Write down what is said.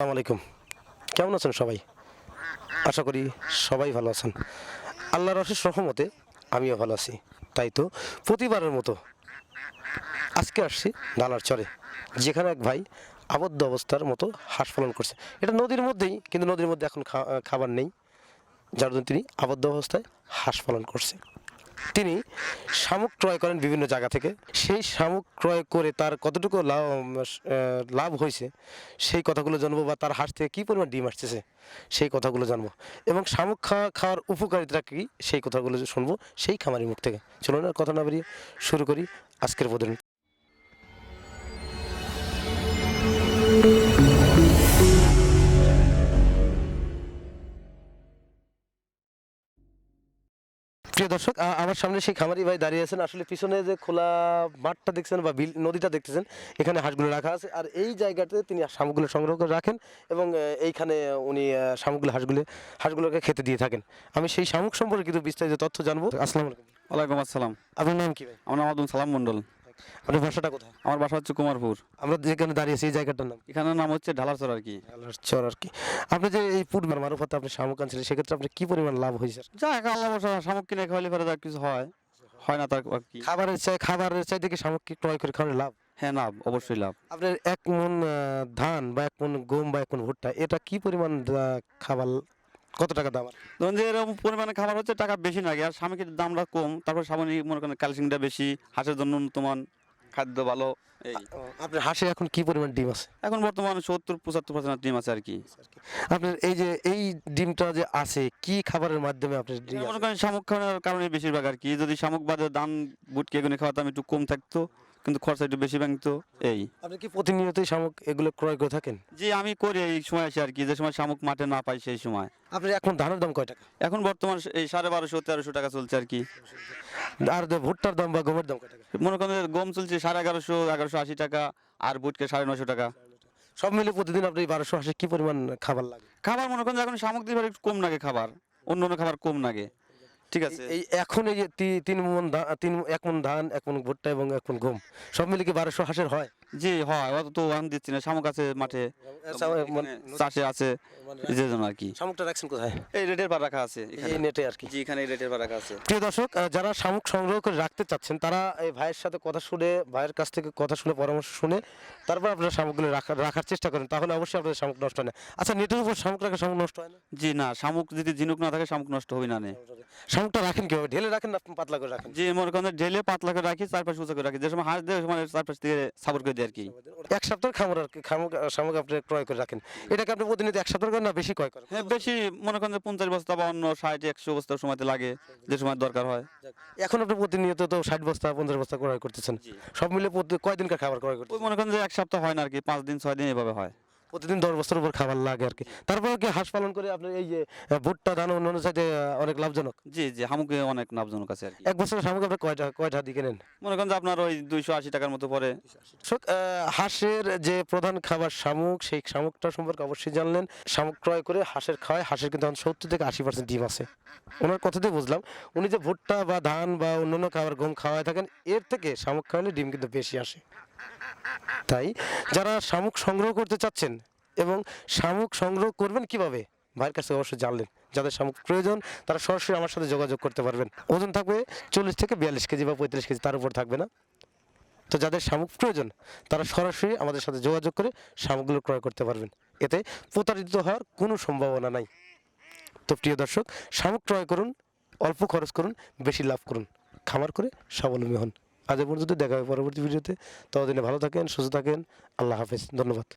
আসসালামু আলাইকুম। কেমন আছেন সবাই? আশা করি সবাই ভালো আছেন। আল্লাহর অশেষ রহমতে আমিও ভালো আছি, তাই তো? প্রতিবারের মতো আজকে আসছি ডালার চরে, যেখানে এক ভাই আবদ্ধ অবস্থার মতো হাঁস পালন করছে। এটা নদীর মধ্যেই, কিন্তু নদীর মধ্যে এখন খাবার নেই, যার জন্য তিনি আবদ্ধ অবস্থায় হাঁস পালন করছে। তিনি শামুক ক্রয় করেন বিভিন্ন জায়গা থেকে। সেই শামুক ক্রয় করে তার কতটুকু লাভ লাভ হয়েছে, সেই কথাগুলো জানব বা তার হাঁস থেকে কী পরিমাণ ডিম আসতেছে, সেই কথাগুলো জানব। এবং শামুক খাওয়া খাওয়ার উপকারিতা কী, সেই কথাগুলো শুনব সেই খামারির মুখ থেকে। চলুন আর কথা না বেরিয়ে শুরু করি আজকের প্রতিদিন প্রিয় দর্শক আমার সামনে সেই খামারি ভাই দাঁড়িয়ে আছেন। আসলে পিছনে যে খোলা মাঠটা দেখছেন বা বিল নদীটা দেখতেছেন এখানে হাঁসগুলো রাখা আছে। আর এই জায়গাতে তিনি শামুকগুলো সংগ্রহ করে রাখেন এবং এইখানে উনি আহ, শামুকগুলো হাঁসগুলো হাঁসগুলোকে খেতে দিয়ে থাকেন। আমি সেই শামুক সম্পর্কে কিন্তু বিস্তারিত তথ্য জানব। আসসালামু আলাইকুম। আসসালাম। আপনার নাম কি ভাই? আমার নাম আব্দুল সালাম মন্ডল আপনার বাসাটা কোথায়? আমার বাসা হচ্ছে কুমারপুর। আমরা যেখানে দাঁড়িয়ে আছি এই জায়গাটার নাম। এখানের নাম হচ্ছে ঢালারচর আর কি। আল্লাহর চর আর কি। আপনি যে এই পূর্বের মারুফাতে আপনি শামুক আনছিলেন সেক্ষেত্রে আপনি কি পরিমাণ লাভ হয়েছে? যা এক আল্লাহ বসা শামুক কিনে খাওয়ালে পরে যা কিছু হয়। হয় না তার কি। খাবারের চাই খাবারের চাই দেখে শামুক ক্রয় করে খাওয়ার লাভ? হ্যাঁ লাভ অবশ্যই লাভ। আপনার এক মন ধান বা এক মন গম বা এক মন ভুট্টা এটা কি পরিমাণ খাবার কত টাকা দাম? ধরুন যে এরকম পরিমাণে খাবার হচ্ছে টাকা বেশি লাগে আর স্বামীকের দামটা কম। তারপর সামনে মনে করেন ক্যালসিয়ামটা বেশি হাঁসের জন্য উন্নতমান খাদ্য ভালো এই। আপনার হাঁসে এখন কি পরিমাণ ডিম আছে? এখন বর্তমানে সত্তর পঁচাত্তর পার্সেন্ট ডিম আছে আর কি। আপনার এই যে এই ডিমটা যে আছে কি খাবারের মাধ্যমে আপনার ডিম মনে করেন শামুক খাওয়ানোর কারণে বেশিরভাগ আর কি। যদি শামুক বাদে দান বুটকে এগুলো খাওয়াতাম একটু কম থাকতো। কিন্তু খরচা একটু বেশি ভাঙতো এই। আপনি কি প্রতিনিয়তই শামুক এগুলো ক্রয় করে থাকেন? জি আমি করি এই সময় আসি আর কি যে সময় শামুক মাঠে না পাই সেই সময়। আপনার এখন ধানের দাম কয় টাকা? এখন বর্তমান এই সাড়ে বারোশো তেরোশো টাকা চলছে আর কি। আর ভুট্টার দাম বা গমের দাম কয় টাকা? মনে করেন যে গম চলছে সাড়ে এগারোশো এগারোশো আশি টাকা আর বুটকে সাড়ে নশো টাকা। সব মিলে প্রতিদিন আপনি বারোশো আশি কি পরিমাণ খাবার লাগে? খাবার মনে করেন যে এখন শামুক দিয়ে একটু কম লাগে খাবার অন্য অন্য খাবার কম লাগে। ঠিক আছে। এই এখন এই যে তিন মন ধান তিন, এক মন ধান, এক মন ভুট্টা এবং এক মন গম, সব মিলে কি বারোশো হাঁসের হয়? জি হয়। অত তো আমি দিচ্ছি না। শামুক আছে মাঠে। চাষে আছে। যে জন্য আর কি। শামুকটা রাখছেন কোথায়? এই রেটের পর রাখা আছে। এই নেটে আর কি। জি এখানে এই রেটের পর রাখা আছে। প্রিয় দর্শক যারা শামুক সংগ্রহ করে রাখতে চাচ্ছেন তারা এই ভাইয়ের সাথে কথা শুনে ভাইয়ের কাছ থেকে কথা শুনে পরামর্শ শুনে তারপর আপনারা শামুকগুলো রাখার রাখার চেষ্টা করেন। তাহলে অবশ্যই আপনাদের শামুক নষ্ট হয় না। আচ্ছা নেটের উপর শামুক রাখা শামুক নষ্ট হয় না? জি না। শামুক যদি ঝিনুক না থাকে শামুক নষ্ট হবে না নে। শামুকটা রাখেন কীভাবে? ঢেলে রাখেন না পাতলা করে রাখেন? যে মনে করেন ঢেলে পাতলা করে রাখি চারপাশে উঁচু করে রাখি। যে সময় হাঁস দেয় সময় চারপাশ দিয়ে সাপোর্ট করে দিই আর কি। এক সপ্তাহ খামর আর কি শামুক আপনি ক্রয় করে রাখেন। এটাকে আপনি প্রতিনিয়ত এক সপ্তাহ করেন না বেশি ক্রয় করেন? হ্যাঁ বেশি মনে করেন যে পঞ্চাশ বস্তা বা অন্য ষাট একশো বস্তা সময়তে লাগে যে সময় দরকার হয়। এখন আপনি প্রতিনিয়ত তো ষাট বস্তা পঞ্চাশ বস্তা ক্রয় করতেছেন। সব মিলে কয়দিনকার খাবার ক্রয় করতে মনে করেন যে এক সপ্তাহ হয় না আর কি পাঁচ দিন ছয় দিন এভাবে হয়। প্রতিদিন দশ বস্তার উপর খাবার লাগে আর কি। তারপরে কি হাঁস পালন করে আপনি এই যে ভুট্টা ধান অন্যান্য সাইডে অনেক লাভজনক? জি জি হামুকে অনেক লাভজনক আছে আর কি। এক বছর শামুক আপনি কয়টা কয়টা দিকে নেন? মনে করেন যে আপনার ওই দুইশো আশি টাকার মতো পরে হাঁসের যে প্রধান খাবার শামুক সেই শামুকটা সম্পর্কে অবশ্যই জানলেন। শামুক ক্রয় করে হাঁসের খাওয়ায় হাঁসের কিন্তু সত্তর থেকে আশি পার্সেন্ট ডিম আছে। ওনার কথাতেই বুঝলাম উনি যে ভুট্টা বা ধান বা অন্যান্য খাবার গম খাওয়ায় থাকেন এর থেকে শামুক খাওয়ালে ডিম কিন্তু বেশি আসে। তাই যারা শামুক সংগ্রহ করতে চাচ্ছেন এবং শামুক সংগ্রহ করবেন কীভাবে? ভাইয়ের কাছে অবশ্যই জানলেন। যাদের শামুক প্রয়োজন, তারা সরাসরি আমার সাথে যোগাযোগ করতে পারবেন। ওজন থাকবে চল্লিশ থেকে বিয়াল্লিশ কেজি বা পঁয়ত্রিশ কেজি, তার উপর থাকবে না। তো যাদের শামুক প্রয়োজন, তারা সরাসরি আমাদের সাথে যোগাযোগ করে শামুকগুলো ক্রয় করতে পারবেন। এতে প্রতারিত হওয়ার কোনো সম্ভাবনা নাই। তো প্রিয় দর্শক, শামুক ক্রয় করুন, অল্প খরচ করুন, বেশি লাভ করুন। খামার করে স্বাবলম্বী হন। আজ পর্যন্ত দেখা হবে পরবর্তী ভিডিওতে। ততদিনে ভালো থাকেন সুস্থ থাকেন। আল্লাহ হাফেজ। ধন্যবাদ।